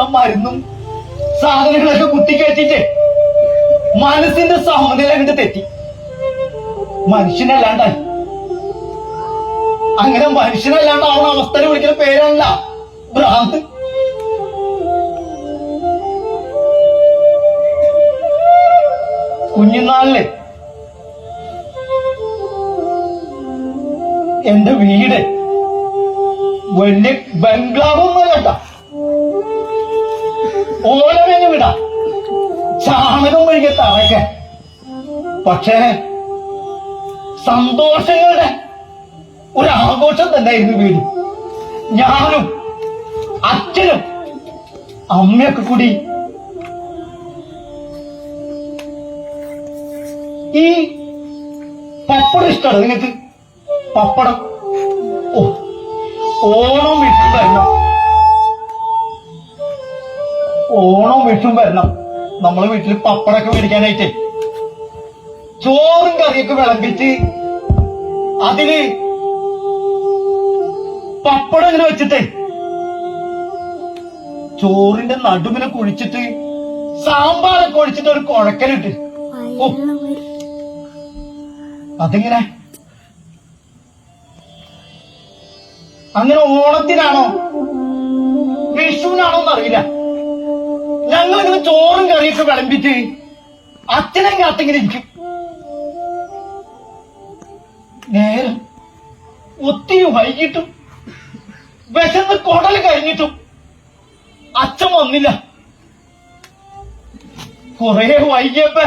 കണ്ട മരുന്നും സാധനങ്ങളൊക്കെ കുത്തിക്കയറ്റിട്ട് മനസ്സിന്റെ സമനില കണ്ട് തെറ്റി. മനുഷ്യനല്ലാണ്ടായി അങ്ങനെ മനുഷ്യനല്ലാണ്ടാവുന്ന അവസ്ഥയിൽ വിളിക്കുന്ന പേരല്ല ഭ്രാന്ത് കുഞ്ഞുനാളിൽ എന്റെ വീട് വലിയ ബംഗ്ലാവൊന്നും കേട്ട. ഓലമേഞ്ഞ വിടാം. ചാണകം വഴികെ തറയ്ക്ക്. പക്ഷേ സന്തോഷങ്ങളുടെ ഒരു ആഘോഷം തന്നെയായിരുന്നു വീട്. ഞാനും അച്ഛനും അമ്മയൊക്കെ കൂടി ഈ പപ്പടം ഇഷ്ടമാണ്? നിങ്ങൾക്ക് പപ്പടം? ഓ ഓണം വിട്ടു വരണം ഓണം വിഷും വരണം. നമ്മളെ വീട്ടിൽ പപ്പടൊക്കെ മേടിക്കാനായിട്ട്. ചോറും കറിയൊക്കെ വിളമ്പിച്ച് അതിൽ പപ്പടം ഇങ്ങനെ വെച്ചിട്ടേ ചോറിന്റെ നടുവിനെ കുഴിച്ചിട്ട് സാമ്പാറൊക്കെ ഒഴിച്ചിട്ട് ഒരു കുഴക്കലിട്ട് അതെങ്ങനെ? അങ്ങനെ ഓണത്തിനാണോ? വിഷുവിനാണോ എന്നറിയില്ല. ഞങ്ങളിങ്ങനെ ചോറും കറിയൊക്കെ വിളമ്പിട്ട് അച്ഛനെ കാത്തിങ്ങനെ ഇരിക്കും. നേരം ഒത്തിരി വൈകിട്ടും വിശന്ന് കൊടൽ കഴിഞ്ഞിട്ടും അച്ഛൻ വന്നില്ല. കൊറേ വൈകിയപ്പോ